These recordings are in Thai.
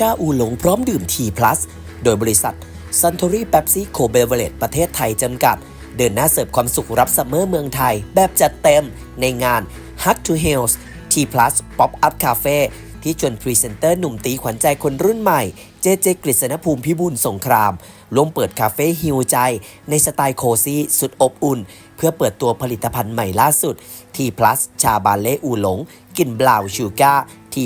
ชาอูหลงพร้อมดื่ม T+ โดยบริษัท Suntory Pepsi Co Beverage ประเทศไทยจำกัด เดินหน้าเสิร์ฟความสุขรับซัมเมอร์เมืองไทย แบบจัดเต็มในงาน Hug to Hills T+ Pop Up Cafe ที่ชวนพรีเซนเตอร์หนุ่มตีขวัญใจคนรุ่นใหม่เจเจกฤษณภูมิพิบูลสงครามร่วมเปิดคาเฟ่ฮิวใจ ในสไตล์โคซี่สุดอบอุ่น เพื่อเปิดตัวผลิตภัณฑ์ใหม่ล่าสุด T+ ชาบาเล่อูหลงกลิ่นบราวชูการ์ T+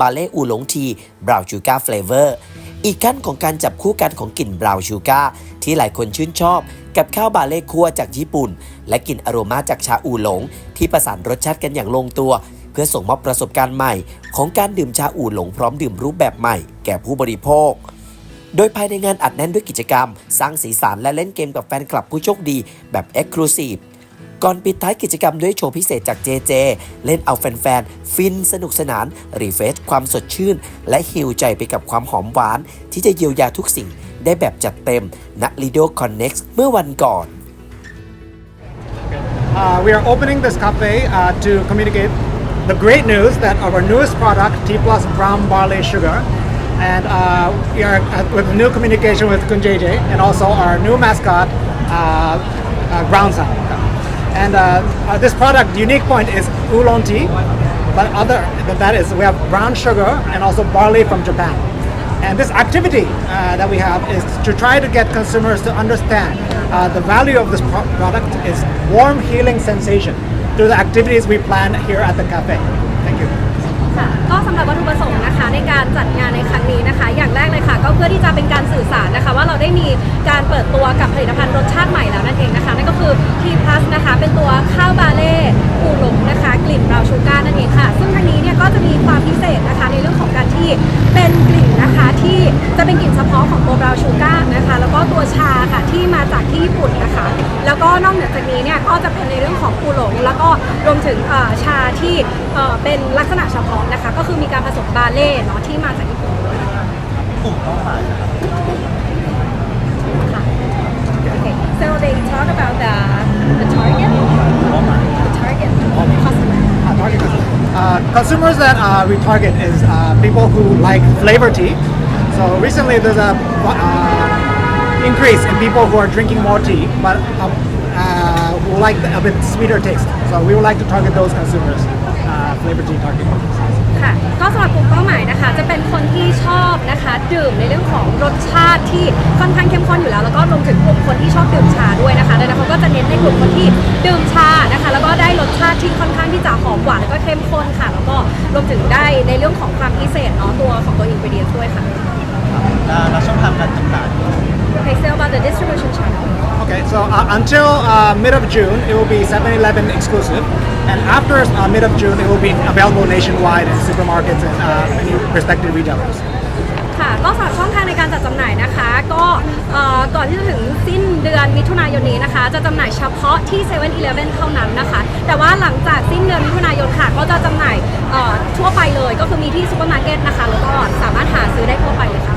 บาเล่อูหลงทีบราวน์ชูการ์เฟลเวอร์อีกขั้นของการจับคู่กันของกลิ่นบราวน์ชูการ์ที่หลายคนชื่นชอบ กับข้าวบาเล่คั่วจากญี่ปุ่น และกลิ่นอโรมาจากชาอูหลง ที่ประสานรสชาติกันอย่างลงตัว เพื่อส่งมอบประสบการณ์ใหม่ ของการดื่มชาอูหลงพร้อมดื่มรูปแบบใหม่ แก่ผู้บริโภคโดยภายในงานอัดแน่นด้วยกิจกรรม สร้างสีสันและเล่นเกมกับแฟนคลับผู้โชคดี แบบ e x c l u s i v e ก่อนปิดท้ายกิจกรรมด้วยโชว์พิเศษจาก JJ เล่นเอาแฟนๆ ฟินสนุกสนาน รีเฟชความสดชื่น และฮิวใจไปกับความหอมหวาน ที่จะเยียวยาทุกสิ่งได้แบบจัดเต็มณ Lido Connect เมื่อวันก่อน Uh, we are opening this cafe uh, to communicate the great news that our newest product, T Plus Brown Barley Sugar, and uh, we are uh, with new communication with Kun JJ and also our new mascot, uh, uh, Ground Sound. And uh, uh, this product, the unique point is oolong tea, but other than that is we have brown sugar and also barley from Japan. And this activity uh, that we have is to try to get consumers to understand uh, the value of this pro- product is warm healing sensation through the activities we plan here at the cafe. Thank you. ค่ะก็สำหรับวัตถุประสงค์นะคะในการจัดงานในครั้งนี้นะคะ อย่างแรกเลยค่ะ ก็เพื่อที่จะเป็นการสื่อสารนะคะ ว่าเราได้มีการเปิดตัวกับผลิตภัณฑ์รสชาติใหม่ เป็นตัวข้าวบาเล่ปูหลงนะคะ กลิ่นบราวน์ชูการ์นั่นเองค่ะ ซึ่งทางนี้เนี่ยก็จะมีความพิเศษนะคะในเรื่องของการที่เป็นกลิ่นนะคะที่จะเป็นกลิ่นเฉพาะของตัวบราวน์ชูการ์นะคะ แล้วก็ตัวชาค่ะที่มาจากที่ญี่ปุ่นนะคะ แล้วก็นอกเหนือจากนี้เนี่ยก็จะเป็นในเรื่องของปูหลง แล้วก็รวมถึงเอ่อชาที่เอ่อเป็นลักษณะเฉพาะนะคะ ก็คือมีการผสมบาเล่เนาะที่มาจากญี่ปุ่นด้วยค่ะ Okay so they talk about the the target the target customer Uh, target customer. Uh, consumers that uh, we target is uh, people who like flavor tea. So recently there's a uh, increase in people who are drinking more tea, but uh, uh, who like a bit sweeter taste. So we would like to target those consumers. Uh, flavor tea target. ค่ะก็สำหรับกลุ่มเป้าหมายนะคะ จะเป็นคนที่ชอบนะคะดื่มในเรื่องของรสชาติที่ค่อนข้างเข้มข้นอยู่แล้ว แล้วก็รวมถึงกลุ่มคนที่ชอบดื่มชาด้วยนะคะดังนั้นเขาก็จะเน้นในกลุ่มคนที่ดื่มชานะคะ แล้วก็ได้ ชาติที่ค่อนข้างที่จะหอมหวานแล้วก็เข้มข้นค่ะ แล้วก็รวมถึงได้ในเรื่องของความพิเศษเนาะตัวของตัวอินกรีเดียนด้วยค่ะ แล้วช่องทางการจำหน่าย Okay so about the distribution channel Okay, so uh, until uh, mid of June, it will be 7-Eleven exclusive, and after uh, mid of June, it will be available nationwide in supermarkets and uh, many respected retailers. ค่ะก็สำหรับช่องทางในการจัดจำหน่ายนะคะ ก็ก่อนที่จะถึงสิ้นเดือนมิถุนายนนี้นะคะ จะจำหน่ายเฉพาะที่7 e เ e ่ e อเท่านั้นนะคะ แต่ว่าหลังจากสิ้นเดือนมิถุนายนค่ะ ก็จะจำหน่ายทั่วไปเลย ก็คือมีที่ซูเปอร์มาร์เก็ตนะคะ แล้วก็สามารถหาซื้อได้ทั่วไปเลยค่ะ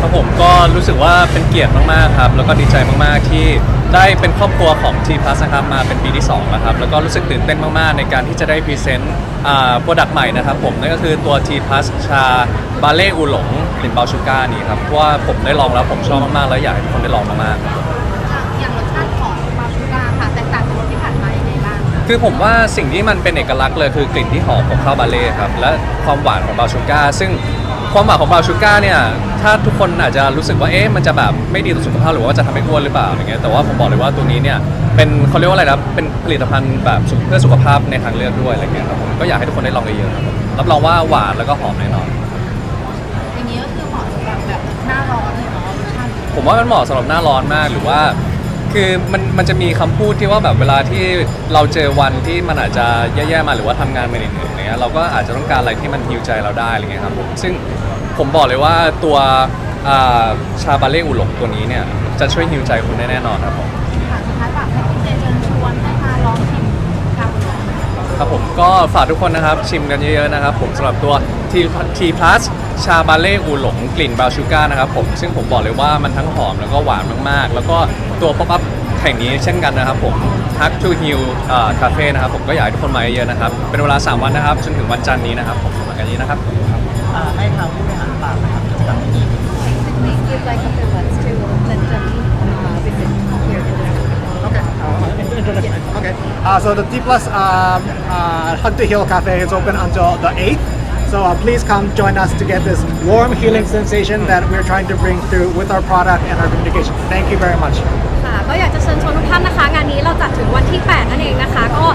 ครับผมก็รู้สึกว่าเป็นเกียรติมากๆครับ แล้วก็ดีใจมากๆที่ ได้เป็นครอบครัวของ T Plus นะครับมาเป็นปีที่2แล้วครับแล้วก็รู้สึกตื่นเต้นมาก ๆ ในการที่จะได้พรีเซนต์อ่าโปรดักต์ใหม่นะครับผมนั่นก็คือตัว T Plus ชาบาเล่อูหลงกลิ่นเบาชูการ์นี่ครับเพราะว่าผมได้ลองแล้วผมชอบมาก ๆ แล้วอยากให้ทุกคนได้ลองมากๆ อย่างรสชาติของบาชูการ์ค่ะแตกต่างจากรสที่ผ่านมายังไงบ้างคือผมว่าสิ่งที่มันเป็นเอกลักษณ์เลยคือกลิ่นที่หอมของข้าวบาเล่ครับและความหวานของบราวน์ชูการ์ซึ่ง ความหวานของบราวน์ชูการ์เนี่ย ถ้าทุกคนอาจจะรู้สึกว่า เอ๊ะ มันจะแบบไม่ดีต่อสุขภาพหรือว่าจะทำให้อ้วนหรือเปล่าอย่างเงี้ย แต่ว่าผมบอกเลยว่าตัวนี้เนี่ย เป็นเขาเรียกว่าอะไรนะ เป็นผลิตภัณฑ์แบบเพื่อสุขภาพในทางเลือกด้วยอะไรเงี้ยครับผม ก็อยากให้ทุกคนได้ลองเยอะๆครับผมรับรองว่าหวานแล้วก็หอมแน่นอน อย่างนี้ก็คือเหมาะสำหรับแบบหน้าร้อนเลยเนาะรสชาติ ผมว่ามันเหมาะสำหรับหน้าร้อนมากหรือว่า คือมันมันจะมีคำพูดที่ว่าแบบเวลาที่เราเจอวันที่มันอาจจะแย่ๆมาหรือว่าทำงานมาเหนื่อยๆอย่างเงี้ยเราก็อาจจะต้องการอะไรที่มันฮิวใจเราได้อะไรเงี้ยครับผมซึ่งผมบอกเลยว่าตัวอ่าชาบาเล่อุหลงตัวนี้เนี่ยจะช่วยฮิวใจคุณได้แน่นอนครับผม ครับผมก็ฝากทุกคนนะครับชิมกันเยอะๆนะครับผมสำหรับตัว T T plus ชาบาเล่อูหลงกลิ่นบราชูการ์นะครับผมซึ่งผมบอกเลยว่ามันทั้งหอมแล้วก็หวานมากๆ แล้วก็ตัวป๊อปอัพแห่งนี้เช่นกันนะครับผม Hug to Heal คาเฟ่นะครับผมก็อยากให้ทุกคนมาเยอะๆนะครับเป็นเวลา 3 วันนะครับจนถึงวันจันทร์นี้นะครับผมลังกันนี้นะครับอ่าให้ทางผู้บริหารฝากนะครับ Uh, so the T Plus um, uh, Hug to Heal Cafe is open until the 8th. So uh, please come join us to get this warm healing sensation that we're trying to bring through with our product and our communication. Thank you very much. ค่ะก็อยากจะเชิญชวนทุกท่านนะคะ งานนี้เราจัดถึงวันที่ 8 นั่นเองนะคะ ก็